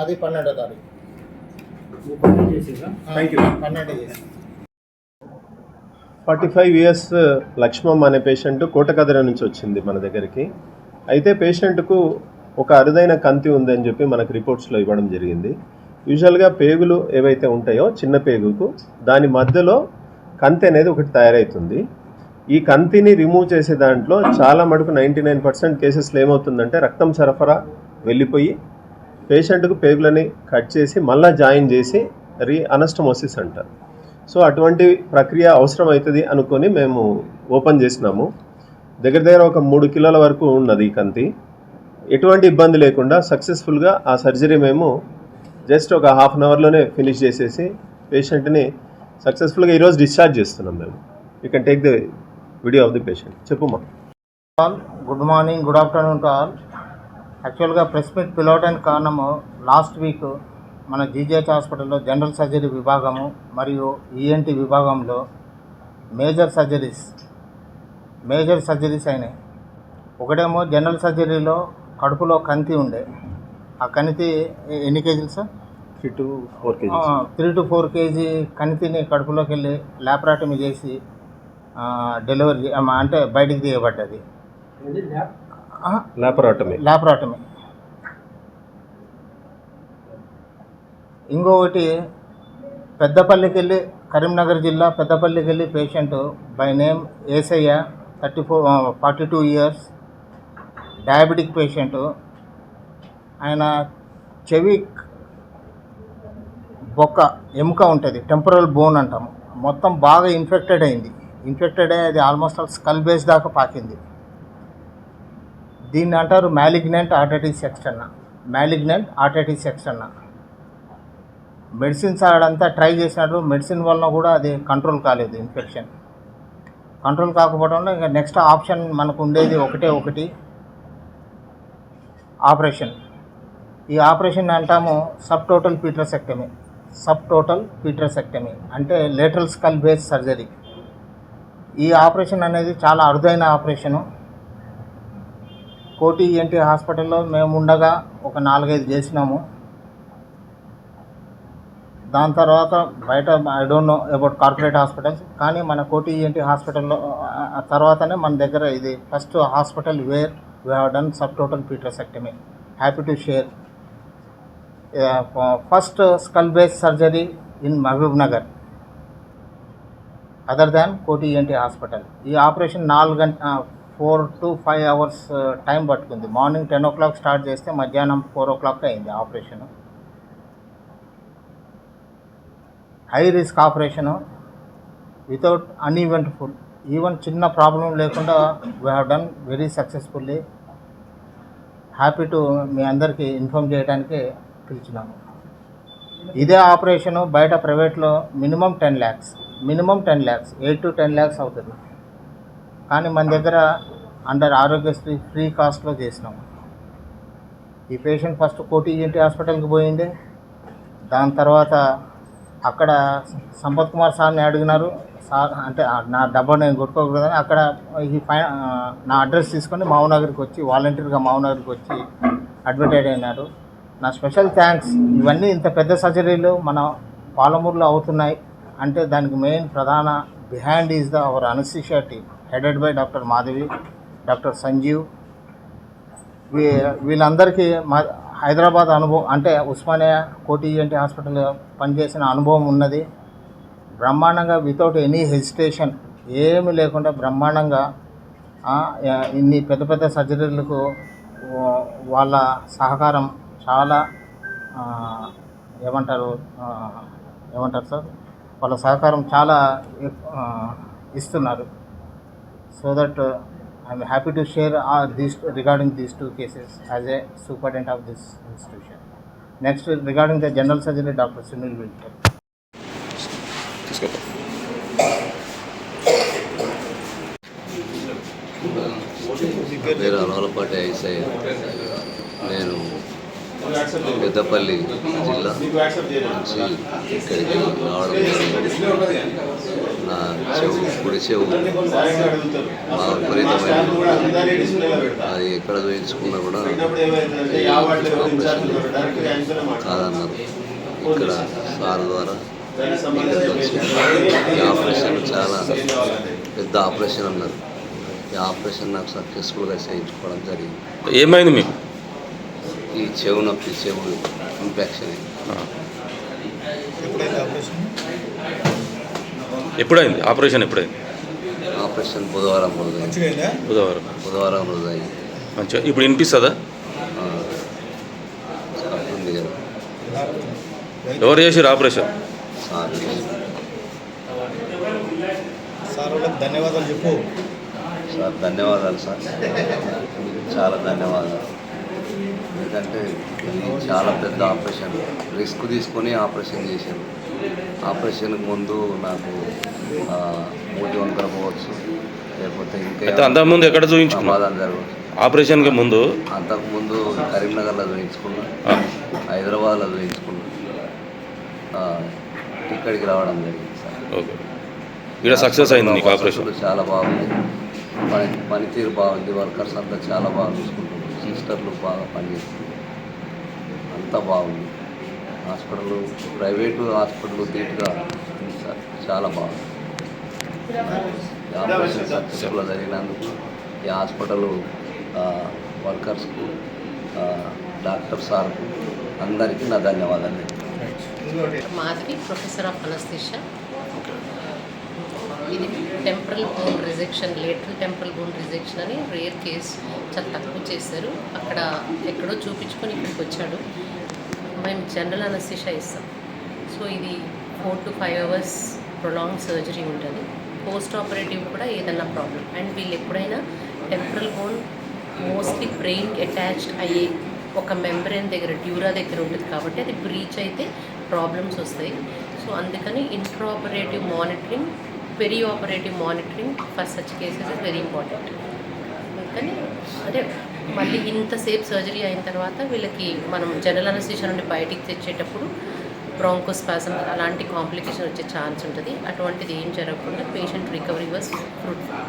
అది పన్నెండో తారీఖు. పన్నెండు చేసి. ఫార్టీ ఫైవ్ ఇయర్స్ లక్ష్మమ్మ అనే పేషెంట్ కోటకదర నుంచి వచ్చింది మన దగ్గరికి. అయితే పేషెంట్కు ఒక అరుదైన కంతి ఉందని చెప్పి మనకు రిపోర్ట్స్లో ఇవ్వడం జరిగింది. యూజువల్గా పేగులు ఏవైతే ఉంటాయో చిన్న పేగుకు దాని మధ్యలో కంతి అనేది ఒకటి తయారవుతుంది ఈ కంతిని రిమూవ్ చేసే దాంట్లో చాలా మటుకు నైంటీ నైన్ పర్సెంట్ కేసెస్లో ఏమవుతుందంటే రక్తం సరఫరా వెళ్ళిపోయి పేషెంట్కు పేగులని కట్ చేసి మళ్ళీ జాయిన్ చేసి రీ అనస్టమోసిస్ అంటారు. సో అటువంటి ప్రక్రియ అవసరం అవుతుంది అనుకొని మేము ఓపెన్ చేసినాము. దగ్గర దగ్గర ఒక మూడు కిలోల వరకు ఉన్నది ఈ కంతి. ఎటువంటి ఇబ్బంది లేకుండా సక్సెస్ఫుల్గా ఆ సర్జరీ మేము జస్ట్ ఒక హాఫ్ అన్ అవర్లోనే ఫినిష్ చేసేసి పేషెంట్ని సక్సెస్ఫుల్గా ఈరోజు డిశ్చార్జ్ చేస్తున్నాం మేము. You can take the video of the patient చెప్పుమా. All good morning good afternoon to all యాక్చువల్గా ప్రెస్ మీట్ పిలవడానికి కారణము లాస్ట్ వీక్ మన జీజీహెచ్ హాస్పిటల్లో జనరల్ సర్జరీ విభాగము మరియు ఈఎన్టీ విభాగంలో మేజర్ సర్జరీస్ మేజర్ సర్జరీస్ అయినాయి. ఒకటేమో జనరల్ సర్జరీలో కడుపులో కంతి ఉండే. ఆ కణితి ఎన్ని కేజీలు sir three to four kg three to four kg కణితిని కడుపులోకి వెళ్ళి ల్యాపరాటమీ చేసి డెలివరీ అంటే బయటికి తీయబడ్డది. లాపరాటమీ. ఇంకొకటి పెద్దపల్లికి వెళ్ళి కరీంనగర్ జిల్లా పెద్దపల్లికి వెళ్ళి patient by name Esayya thirty four forty two years diabetic patient. ఆయన చెవి బొక్క ఎముక ఉంటుంది టెంపరల్ బోన్ అంటాము. మొత్తం బాగా ఇన్ఫెక్టెడ్ అయింది. ఇన్ఫెక్టెడ్ అయ్యి అది ఆల్మోస్ట్ ఆల్ స్కల్ బేస్ దాకా పాకింది. దీన్ని అంటారు malignant otitis externa malignant otitis externa medicines ఆడంతా try చేసినారు. మెడిసిన్ వలన కూడా అది కంట్రోల్ కాలేదు ఇన్ఫెక్షన్ కంట్రోల్ కాకపోవడంలో ఇంకా నెక్స్ట్ ఆప్షన్ మనకు ఉండేది ఒకటే ఒకటి. ఆపరేషన్ ఈ ఆపరేషన్ అంటాము sub total petrosectomy sub total petrosectomy అంటే లేటరల్ స్కల్ బేస్ సర్జరీ ఈ ఆపరేషన్ అనేది చాలా అరుదైన ఆపరేషను. కోటి ఎన్టీ హాస్పిటల్లో మేము ఉండగా ఒక నాలుగైదు చేసినాము. దాని తర్వాత బయట I don't know about corporate hospitals కానీ మన కోటి ఈఎన్టీ హాస్పిటల్లో తర్వాతనే మన దగ్గర ఇది first hospital where we have done subtotal petrosectomy. Happy to share first skull base surgery in Mahabubnagar. Other than Koti ENT hospital ఈ ఆపరేషన్ నాలుగు గంట four to five hours time పట్టుకుంది. Morning ten o'clock start చేస్తే మధ్యాహ్నం four o'clock అయింది operation high risk operation without uneventful even చిన్న problem లేకుండా we have done very successfully happy to మీ అందరికీ ఇన్ఫామ్ చేయడానికి పిలిచినాము. ఇదే ఆపరేషను బయట ప్రైవేట్లో minimum ten lakhs minimum ten lakhs eight to ten lakhs అవుతుంది. కానీ మన దగ్గర అండర్ ఆరోగ్యశ్రీ ఫ్రీ కాస్ట్లో చేసినాం. ఈ పేషెంట్ ఫస్ట్ కోటి హాస్పిటల్కి పోయింది. దాని తర్వాత అక్కడ సంపత్ కుమార్ సార్ని అడిగినారు. సార్ అంటే నా డబ్బా నేను కొట్టుకోకూడదని అక్కడ ఈ పై నా అడ్రస్ తీసుకొని మామనగర్కి వచ్చి వాలంటీర్గా మామనగర్కి వచ్చి అడ్వర్టైజ్ అయినారు. నా స్పెషల్ థ్యాంక్స్. ఇవన్నీ ఇంత పెద్ద సర్జరీలు మన పాలమూరులో అవుతున్నాయి. అంటే దానికి మెయిన్ ప్రధాన behind is the our anaesthesia team headed by doctor Madhavi doctor Sanjeev we వీళ్ళందరికీ మా హైదరాబాద్ అనుభవం అంటే ఉస్మానియా కోటి ఈఎన్టీ హాస్పిటల్ పనిచేసిన అనుభవం ఉన్నది. బ్రహ్మాండంగా వితౌట్ ఎనీ హెజిటేషన్ ఏమి లేకుండా బ్రహ్మాండంగా ఇన్ని పెద్ద పెద్ద సర్జరీలకు వాళ్ళ సహకారం చాలా ఏమంటారు ఏమంటారు సార్? వాళ్ళ సహకారం చాలా ఇస్తున్నారు. So that I'm happy to share these regarding these two cases as a superintendent of this institution next regarding the general surgery doctor Sunil will నేను పెద్దపల్లి జిల్లా నుంచి ఇక్కడికి రావడం నా చెవు కుడి చెవు బాగా విపరీతమైన అది ఎక్కడ చూపించుకున్నా కూడా ఆపరేషన్ కాదన్నారు. ఇక్కడ సార్ ద్వారా ఈ ఆపరేషన్ చాలా పెద్ద ఆపరేషన్ అన్నారు. ఈ ఆపరేషన్ నాకు సక్సెస్ఫుల్గా చేయించుకోవడం జరిగింది. ఏమైంది మీకు? ఈ చెవు నొప్పి చెవు ఇన్ఫెక్షన్ ఎప్పుడైంది ఆపరేషన్? ఎప్పుడైంది? ఆపరేషన్ బుధవారం. బుధవారం. బుధవారం రోజు అయింది. మంచిగా. ఇప్పుడు వినిపిస్తుందా? ఎవరు చేసారు ఆపరేషన్? సార్ ధన్యవాదాలు చెప్పు. సార్ ధన్యవాదాలు సార్. చాలా ధన్యవాదాలు. ఎందుకంటే ఇది చాలా పెద్ద ఆపరేషన్. రిస్క్ తీసుకొని ఆపరేషన్ చేశాను ఆపరేషన్కి ముందు నాకు మూతి వంకర పోవచ్చు. లేకపోతే ఇంకా అంతకుముందు ఎక్కడ చూపించుకున్నా జరగవచ్చు ఆపరేషన్కి ముందు? అంతకుముందు కరీంనగర్లో చూపించుకున్నా హైదరాబాద్లో చూపించుకున్నా ఇక్కడికి రావడం జరిగింది సార్. ఓకే. ఇక్కడ సక్సెస్ అయింది నీకు ఆపరేషన్? చాలా బాగుంది. పని పనితీరు బాగుంది. వర్కర్స్ అంతా చాలా బాగా చూసుకుంటున్నారు. సిస్టర్లు బాగా పనిచేస్తుంది అంతా బాగుంది. హాస్పిటల్ ప్రైవేటు హాస్పిటల్ సార్ చాలా బాగుంది ఆపరేషన్ సక్సెస్ఫుల్గా జరిగినందుకు ఈ హాస్పిటల్ వర్కర్స్కు డాక్టర్ సార్కు అందరికీ నా ధన్యవాదాలు. Madhavi professor of anaesthesia. ఇది temporal bone resection lateral temporal bone resection అని రేర్ కేస్ చాలా తక్కువ చేశారు. అక్కడ ఎక్కడో చూపించుకొని ఇక్కడికి వచ్చాడు. మేము జనరల్ అనస్థిషా ఇస్తాం సో ఇది four to five hours prolonged surgery ఉంటుంది. పోస్ట్ ఆపరేటివ్ కూడా ఏదన్నా ప్రాబ్లం అండ్ వీళ్ళు ఎప్పుడైనా temporal bone mostly brain attached అయ్యే ఒక మెంబ్రెయిన్ దగ్గర డ్యూరా దగ్గర ఉంటుంది. కాబట్టి అది బ్రీచ్ అయితే ప్రాబ్లమ్స్ వస్తాయి. సో అందుకని intraoperative monitoring perioperative monitoring for such cases is very important కానీ అంటే మళ్ళీ ఇంతసేపు సర్జరీ అయిన తర్వాత వీళ్ళకి మనం జనరల్ అనస్థిషియా నుండి బయటికి తెచ్చేటప్పుడు బ్రాంకోస్పాజం అలాంటి కాంప్లికేషన్ వచ్చే ఛాన్స్ ఉంటుంది. అటువంటిది ఏం జరగకుండా పేషెంట్ రికవరీ వాజ్ ఫ్రూట్ఫుల్